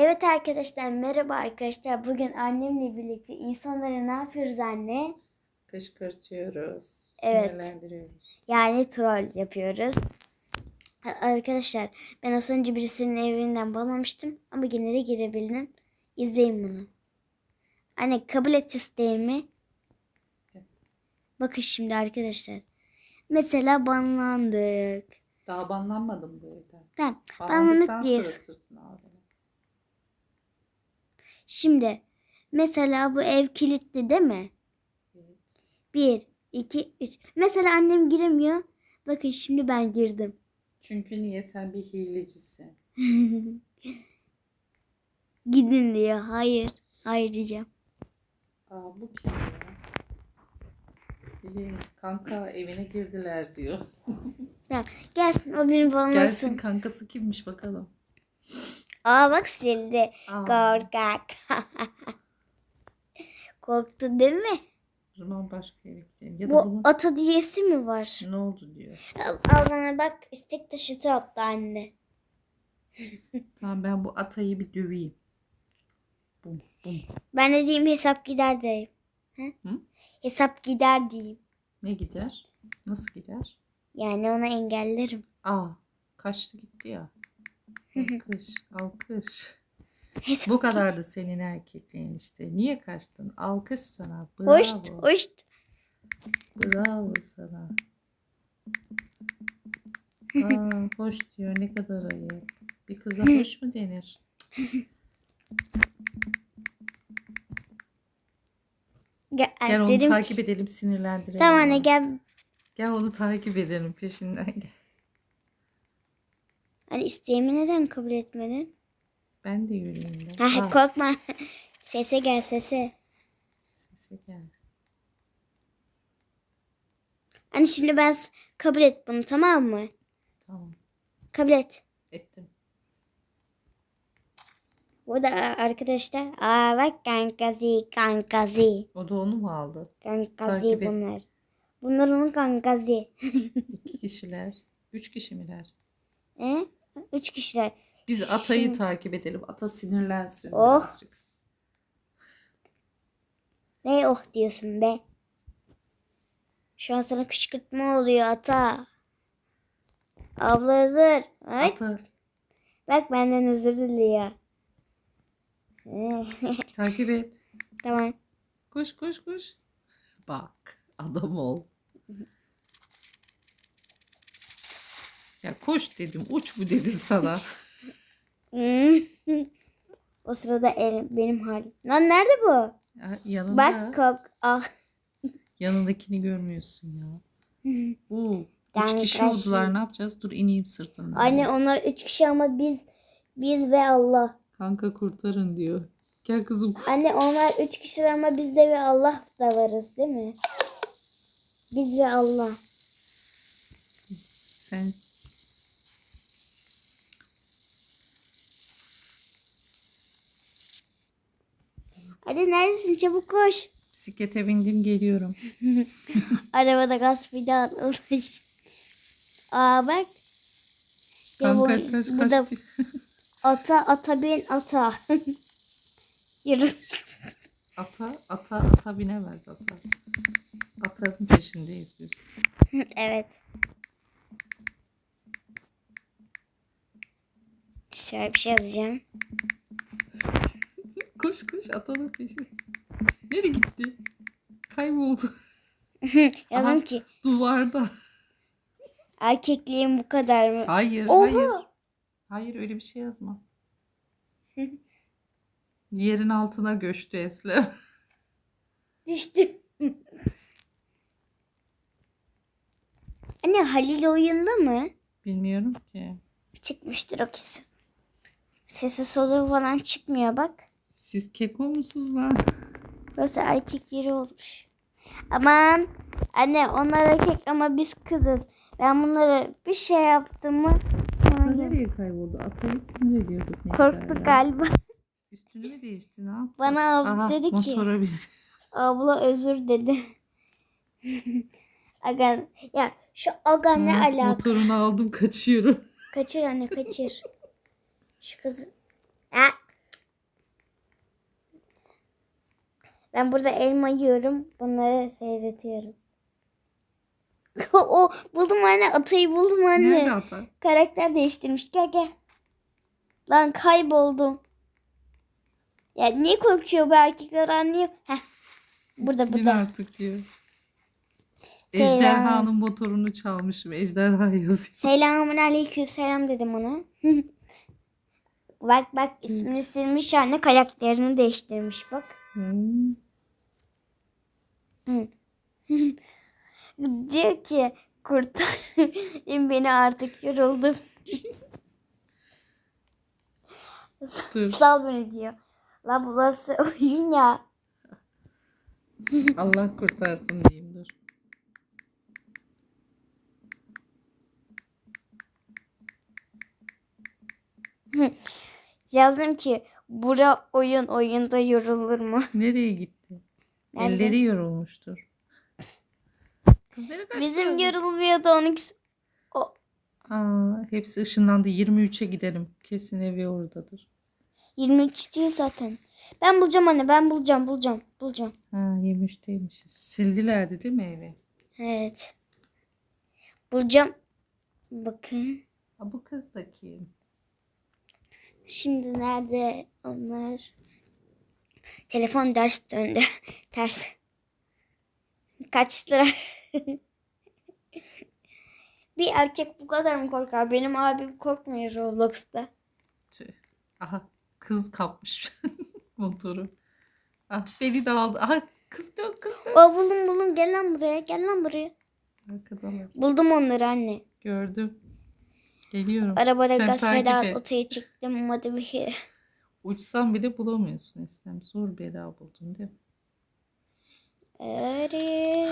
Evet arkadaşlar merhaba arkadaşlar. Bugün annemle birlikte insanlara ne yapıyoruz anne? Kışkırtıyoruz. Evet. Sinirlendiriyoruz. Yani troll yapıyoruz. Arkadaşlar ben az önce birisinin evinden bağlamıştım ama yine de girebildim. İzleyin bunu. Anne kabul et isteğimi. Bakın şimdi arkadaşlar. Mesela banlandık. Daha banlanmadım bu evden. Tamam. Banlandık diye. sonra sırtını al bana. Şimdi mesela bu ev kilitli değil mi? Evet. Bir, iki, üç. Mesela annem giremiyor. Bakın şimdi ben girdim. Çünkü niye sen bir hilecisin? Gidin diyor. Hayır. Hayır diyeceğim. Aa bu kim ya? Bileyim, kanka evine girdiler diyor. Tamam. Gelsin o beni bağlasın. Gelsin kankası kimmiş bakalım. Aa bak sildi. Aa, Korkak. Korktu değil mi? o zaman başka eve gidelim. Ya da Bu bunun ata diyesi mi var? ne oldu diyor. Al bana bak istek taşıtı attı anne. Tamam ben bu atayı bir döveyim. Bum bum. Ben de diyeyim hesap gider diyeyim. Hı? Hı? Hesap gider diyeyim. Ne gider? Nasıl gider? Yani onu engellerim. Aa kaçtı gitti ya. Alkış alkış. Bu kadardı senin erkekliğin işte. Niye kaçtın? Alkış sana. Bravo. Hoş, hoş. Bravo sana. Aa, hoş diyor. Ne kadar ayıp. Bir kıza hoş mu denir? Gel, Gel onu dedim ki- takip edelim sinirlendirelim. Tamam anne gel. Gel onu takip edelim peşinden gel. Hani isteğimi neden kabul etmedin? Ben de yürüyeyim de. Ha, Aa, korkma. Sese gel sese. sese gel. Hani şimdi ben kabul et bunu tamam mı? Tamam. Kabul et. Ettim. Bu da arkadaşlar. Aa bak kankası kankası. O da onu mu aldı? Kankası Takip et. bunlar. Bunlar onun kankası. İki kişiler. Üç kişi miler? e? Üç kişiler. Biz atayı takip edelim. Ata sinirlensin Oh. birazcık. Ne oh diyorsun be? Şu an sana kışkırtma oluyor ata. Abla hazır. Ay, Ata bak benden özür diliyor. takip et. tamam. Koş koş koş. Bak adam ol. Ya koş dedim uç mu dedim sana. Hmm. o sırada el, benim halim. Lan nerede bu? Ya, yanında Bak kok. Ah. yanındakini görmüyorsun ya. Oo, üç Yani kişi karşı- oldular ne yapacağız? Dur ineyim sırtından. Anne onlar üç kişi ama biz biz ve Allah. Kanka kurtarın diyor. Gel kızım. Anne onlar üç kişi ama biz de ve Allah da varız değil mi? Biz ve Allah. Sen Hadi neredesin çabuk koş. bisiklete bindim geliyorum. Arabada gaz fidan ulaş. Aa bak. Ya bu- Kanka kaç kaç burada diyor. ata ata bin ata. Yürü. Ata, ata, ata binemez ata. Atanın peşindeyiz biz. evet. Şöyle bir şey yazacağım. Koş koş atanın peşine. Nereye gitti? Kayboldu. Yazdım Aha. ki Duvarda. erkekliğim bu kadar mı? Hayır, Oha. hayır. Hayır öyle bir şey yazma. Yerin altına göçtü Eslem. Düştüm. Anne Halil oyunda mı? Bilmiyorum ki. Çıkmıştır o kesin. Sesi soluğu falan çıkmıyor bak. Siz keko musunuz lan? Burası erkek yeri olmuş. Aman anne onlar erkek ama biz kızız. Ben bunlara bir şey yaptım mı? Hemen nereye kayboldu? Atayı sinir ediyorduk ne Korktu galiba. Üstünü mü değişti ne yaptı? Bana Aha, dedi ki motora abla özür dedi. Aga ya şu aga ne Ha, alaka? Motorunu aldım kaçıyorum. Kaçır anne kaçır. Şu kızı. Ha, Ben burada elma yiyorum. Bunları seyretiyorum. o buldum anne. Atayı buldum anne. Nerede ata? Karakter değiştirmiş. Gel gel. Lan kayboldum. Ya niye korkuyor bu erkekler anlıyor. Heh. Burada Yine burada. artık diyor. Selam. Ejderhanın motorunu çalmışım. Ejderha yazıyor. Selamun aleyküm selam dedim ona. bak bak ismini silmiş anne karakterini değiştirmiş bak. Hmm. Diyor ki kurtarın beni artık yoruldum. Dur. Sal beni diyor. La burası oyun ya. Allah kurtarsın diyeyim dur. Yazdım ki bura oyun oyunda yorulur mu? Nereye gitti? Nerede? Elleri yorulmuştur. Kız nereye kaçtı? Bizim yorulmuyordu onunkisi. O. Aa, hepsi ışınlandı. 23'e gidelim. Kesin evi oradadır. 23 değil zaten. Ben bulacağım anne ben bulacağım bulacağım bulacağım. Ha 23'teymişiz. Sildilerdi değil mi evi? Evet. Bulacağım. Bakın. Ha, bu kız da kim? Şimdi nerede onlar? Telefon ders döndü. Ters. Kaçtılar. Bir erkek bu kadar mı korkar? Benim abim korkmuyor Roblox'ta. Tüh. Aha kız kapmış motoru. Ah beni de aldı. Aha kız dön kız dön. O buldum buldum gel lan buraya gel lan buraya. Arkadalar. Buldum onları anne. Gördüm. Geliyorum. Arabada Sen gaz takip pedal et. otoya çıktım. Hadi bir şey. Uçsam bile bulamıyorsun İslam. Zor bela buldun değil mi? Eri.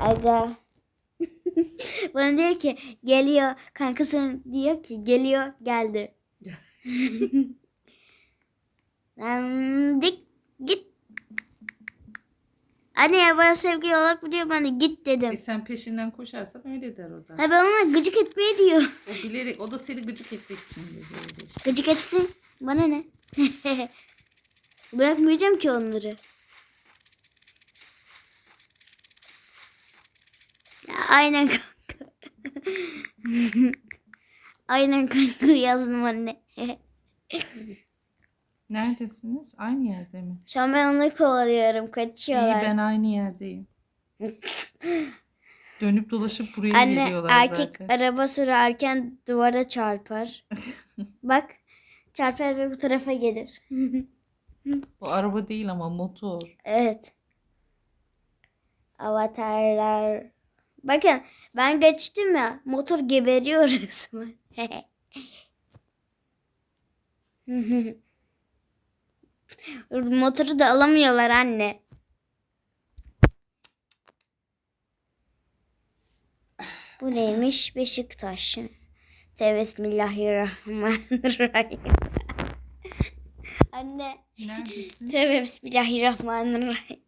Aga. Bana diyor ki geliyor. Kankası diyor ki geliyor geldi. Lan dik git. Anne ya bana sevgili olarak biliyor bana git dedim. E sen peşinden koşarsan öyle der o da. Ha ben ona gıcık etmeye diyor. O bilerek o da seni gıcık etmek için diyor öyle. Gıcık etsin. Bana ne? Bırakmayacağım ki onları. Ya, aynen kanka. aynen kanka yazdım anne. Neredesiniz? Aynı yerde mi? Şu an ben onları kovalıyorum. İyi Kaçıyorlar. ben aynı yerdeyim. Dönüp dolaşıp buraya Anne geliyorlar erkek zaten. araba sürerken duvara çarpar. Bak çarpar ve bu tarafa gelir. Bu araba değil ama motor. Evet. Avatarlar. Bakın ben geçtim ya motor geberiyor resmen. Motoru da alamıyorlar anne. Bu neymiş? Beşiktaş. Tevbe Bismillahirrahmanirrahim. anne. Neredesin? Tövbe bismillahirrahmanirrahim.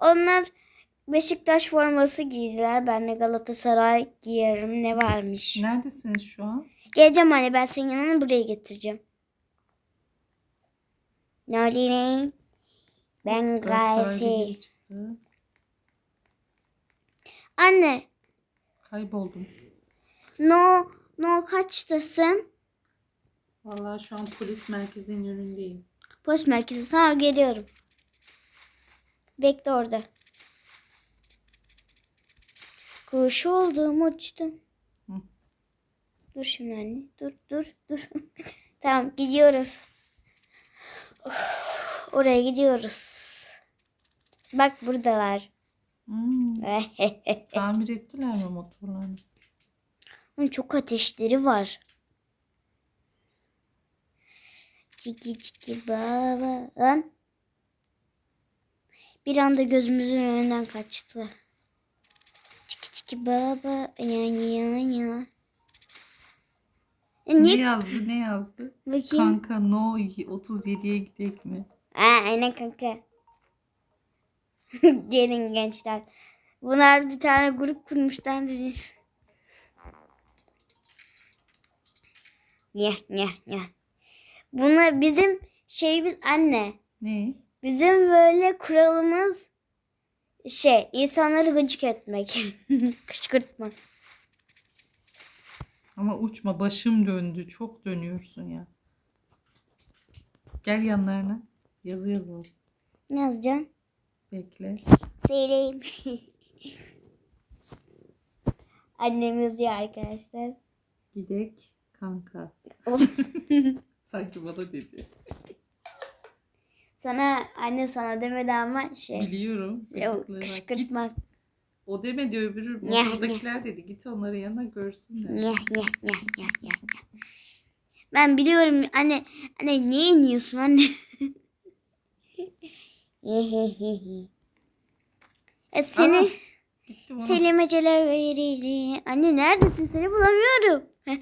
Onlar Beşiktaş forması giydiler. Ben de Galatasaray giyerim. Ne varmış? Neredesiniz şu an? Geleceğim anne ben senin yanına buraya getireceğim. Nalini. Ben Galatasaray. Anne. Kayboldum. No. No kaçtasın? Vallahi şu an polis merkezinin önündeyim. Polis merkezi. Tamam geliyorum. Bekle orada. Kuş oldum uçtum. Hı. Dur şimdi anne. Dur dur dur. tamam gidiyoruz. Of, Oraya gidiyoruz. Bak buradalar. Hmm, tamir ettiler mi motorlarını? Onun çok ateşleri var. Çiki çiki baba. Bir anda gözümüzün önünden kaçtı. Çiki baba. Ya ya ya. E, Ne niye? yazdı ne yazdı? Bakayım. Kanka no 37'ye gidek mi? Ha, aynen kanka. Gelin gençler. Bunlar bir tane grup kurmuşlar. dedi. Nyeh nyeh nyeh. Bunlar bizim şeyimiz anne. Ne? Bizim böyle kuralımız şey insanları gıcık etmek. Kışkırtmak. Ama uçma başım döndü. Çok dönüyorsun ya. Gel yanlarına. Yazı yazalım. Ne yazacaksın? Bekle. Söyleyeyim. Annem yazıyor arkadaşlar. Gidek kanka. Sanki bana dedi. Sana anne sana demedi ama şey. Biliyorum. o. Git. kışkırtmak. O demedi öbürü. Motordakiler dedi. Git onların yanına görsünler. Nyeh, nyeh, nyeh, nyeh, nyeh. Ben biliyorum anne anne niye iniyorsun anne? e seni Aha, Gitti bana. Selimeceler verili. Anne neredesin seni bulamıyorum. Heh.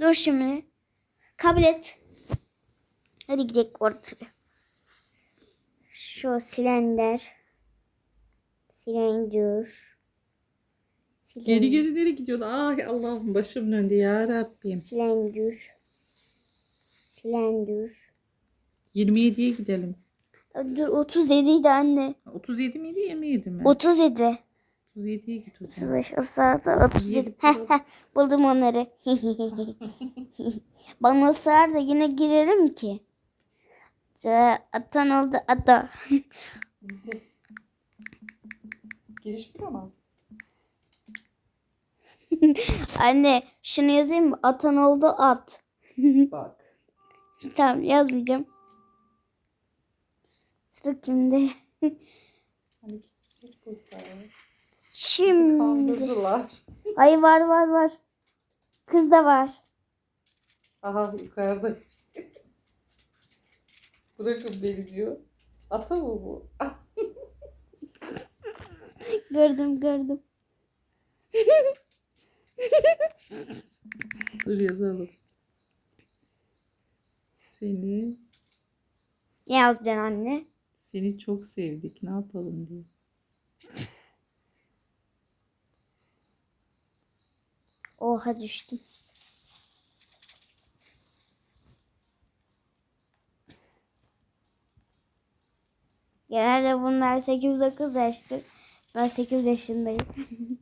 Dur şimdi. Kabul et. Hadi gidelim ortaya. Şu silender. Silendir. Silen- Geri geri geri gidiyordu. Ay Allah'ım başım döndü ya Rabbim. Silendir. Silendir. 27'ye gidelim. Dur 37 idi anne. 37 miydi 27 mi? 37. 37'ye git o zaman. 35, 36, 37. Yedi Heh, biraz. heh, buldum onları. Bana sığar da yine girerim ki. Ce- Atan oldu ata. Giriş bu. Anne şunu yazayım mı? Atan oldu at. Bak. tamam yazmayacağım. Sıra kimde? Hani hiç. Şimdi. Ay var var var. Kız da var. Aha yukarıda. Bırakın beni diyor. Ata mı bu? Gördüm gördüm. Dur yazalım. Seni Yazacaksın anne. seni çok sevdik. Ne yapalım diyor. Oha düştüm. Genelde bunlar 8-9 yaştır. Ben 8 yaşındayım.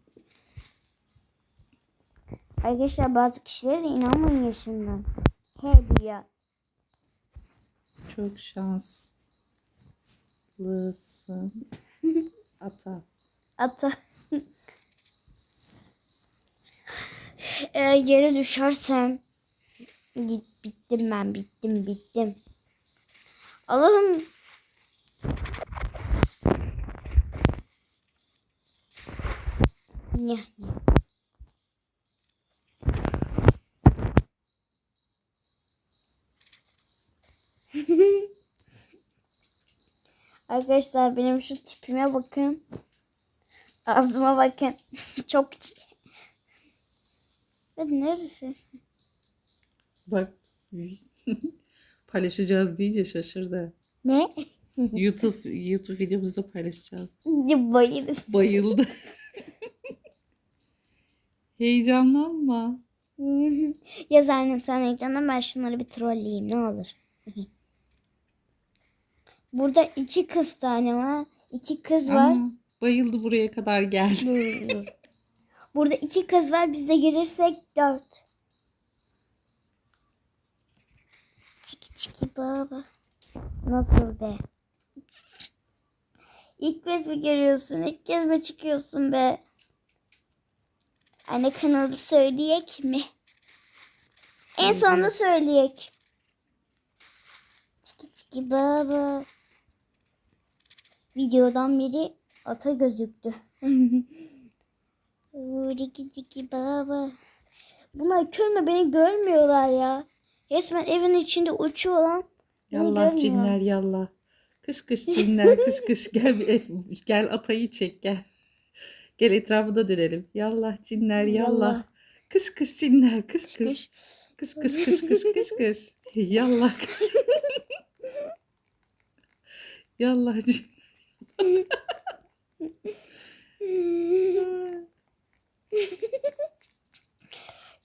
Arkadaşlar bazı kişilere de inanmayın yaşından. Hediye. Çok şanslısın. Ata. Ata. Eğer yere düşersem git bittim ben bittim bittim. Allah'ım Nyeh. Arkadaşlar benim şu tipime bakın. Ağzıma bakın. Çok Hadi neresi? Bak paylaşacağız deyince şaşırdı. Ne? YouTube YouTube videomuzda paylaşacağız. Bayılır. Bayıldı. Heyecanlanma. Yaz annem sen heyecanla ben şunları bir trolleyeyim ne olur. Burada iki kız tane var. İki kız var. Ama bayıldı buraya kadar geldi. Burada iki kız var. Biz de girirsek dört. Çiki çiki baba. Nasıl be? İlk kez mi görüyorsun? İlk kez mi çıkıyorsun be? Anne kanalı söyleyek mi? En sonunda söyleyek. Çiki çiki baba. Videodan biri ata gözüktü. Riki tiki baba. Bunlar kör mü beni görmüyorlar ya. Resmen evin içinde uçuyorlar. Beni Yallah cinler yallah. Kış kış cinler kış kış gel bir gel atayı çek gel. Gel etrafında dönelim. Yallah cinler yallah. Yallah. Kış kış cinler kış kış. Kış kış kış kış kış kış. Yallah. yallah cin.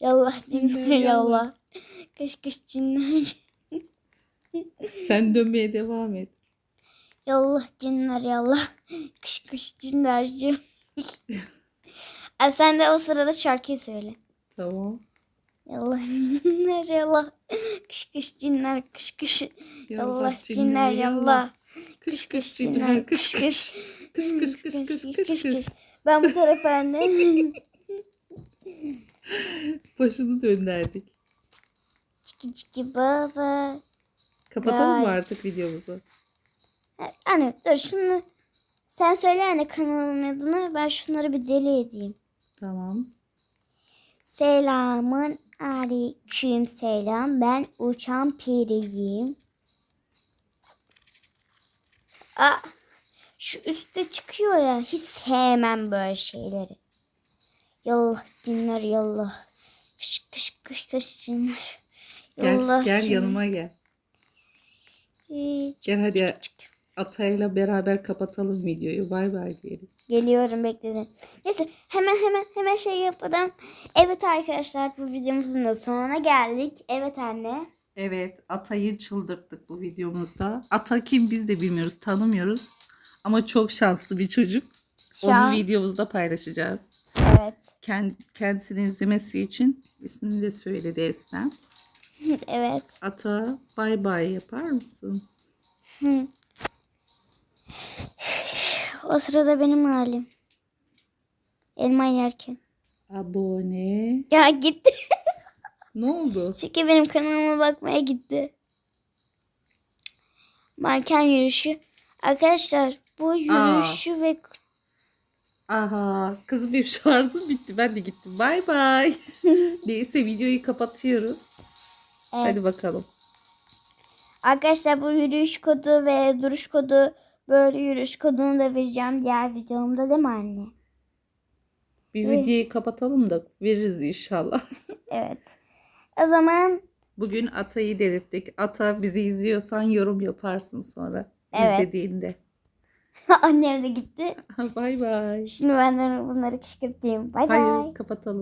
Yallah. cinler Cinler yallah. Kış kış cinler. Sen dönmeye devam et. Yallah cinler yallah. Kış kış cinler. cin- Ay, sen de o sırada şarkıyı söyle. Tamam. Yallah cinler yallah. Kış kış cinler kış kış. Yallah cinler yallah. Kış kış cinler kış kış kış. kış kış kış kış kış. Ben bu tarafa anne. Başını döndürdük. Çiki çiki baba. Kapatalım mı artık videomuzu? Anne dur şunu. Sen söyle anne kanalın adını. Ben şunları bir deli edeyim. Tamam. Selamın aleyküm selam. Ben uçan piriyim. Aa, şu üstte çıkıyor ya. Hiç sevmem böyle şeyleri. Yallah dinler yallah. Kış kış kış kış dinler. Gel, Yallah gel yanıma gel. Hiç. Gel hadi Atay'la beraber kapatalım videoyu. Bay bay diyelim. Geliyorum bekledim. Neyse hemen hemen hemen şey yapalım. Evet arkadaşlar bu videomuzun da sonuna geldik. Evet anne. Evet, Atay'ı çıldırttık bu videomuzda. Ata kim biz de bilmiyoruz, tanımıyoruz. Ama çok şanslı bir çocuk. Şu Onu an- videomuzda paylaşacağız. Evet. Kend, kendisini izlemesi için ismini de söyledi Eslem. evet. Ata bay bay yapar mısın? Hı. O sırada benim halim. Elma yerken. Abone. Ya gitti. Ne oldu? Çünkü benim kanalıma bakmaya gitti. Manken yürüyüşü. Arkadaşlar bu yürüyüşü ve Aha kızım benim şarjım bitti. Ben de gittim. Bay bay. Neyse videoyu kapatıyoruz. Evet. Hadi bakalım. arkadaşlar bu yürüyüş kodu ve duruş kodu böyle yürüyüş kodunu da vereceğim diğer videomda değil mi anne? Bir Evet. videoyu kapatalım da veririz inşallah. Evet. O zaman Bugün Ata'yı delirttik. Ata bizi izliyorsan yorum yaparsın sonra. Evet. izlediğinde. annem de gitti. Bay bay. Şimdi ben de bunları kışkırtayım. Bay bay. Hayır kapatalım.